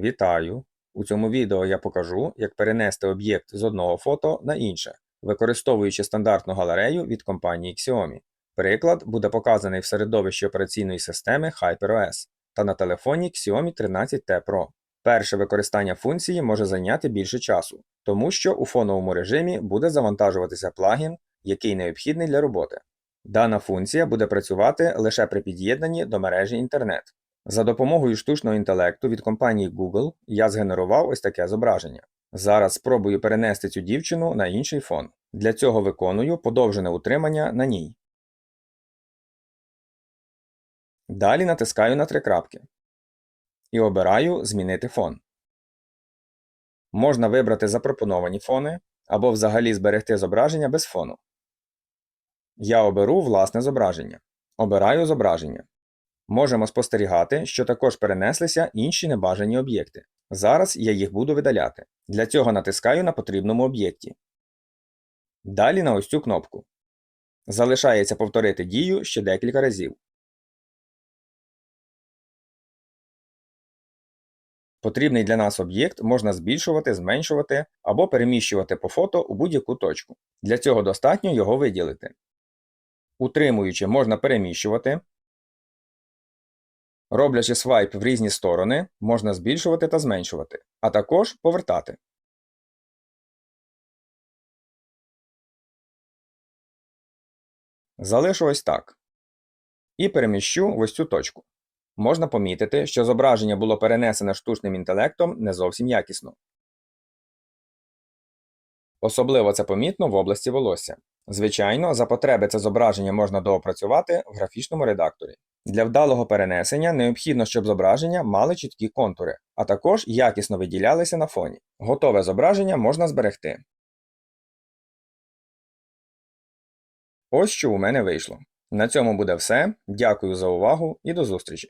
Вітаю! У цьому відео я покажу, як перенести об'єкт з одного фото на інше, використовуючи стандартну галерею від компанії Xiaomi. Приклад буде показаний в середовищі операційної системи HyperOS та на телефоні Xiaomi 13T Pro. Перше використання функції може зайняти більше часу, тому що у фоновому режимі буде завантажуватися плагін, який необхідний для роботи. Дана функція буде працювати лише при під'єднанні до мережі інтернет. За допомогою штучного інтелекту від компанії Google я згенерував ось таке зображення. Зараз спробую перенести цю дівчину на інший фон. Для цього виконую подовжене утримання на ній. Далі натискаю на три крапки і обираю Змінити фон. Можна вибрати запропоновані фони або взагалі зберегти зображення без фону. Я оберу власне зображення. Обираю зображення. Можемо спостерігати, що також перенеслися інші небажані об'єкти. Зараз я їх буду видаляти. Для цього натискаю на потрібному об'єкті. Далі на ось цю кнопку. Залишається повторити дію ще декілька разів. Потрібний для нас об'єкт можна збільшувати, зменшувати або переміщувати по фото у будь-яку точку. Для цього достатньо його виділити. Утримуючи, можна переміщувати. Роблячи свайп в різні сторони, можна збільшувати та зменшувати, а також повертати. Залишу ось так. І переміщу ось цю точку. Можна помітити, що зображення було перенесене штучним інтелектом не зовсім якісно. Особливо це помітно в області волосся. Звичайно, за потреби це зображення можна доопрацювати в графічному редакторі. Для вдалого перенесення необхідно, щоб зображення мали чіткі контури, а також якісно виділялися на фоні. Готове зображення можна зберегти. Ось що у мене вийшло. На цьому буде все. Дякую за увагу і до зустрічі!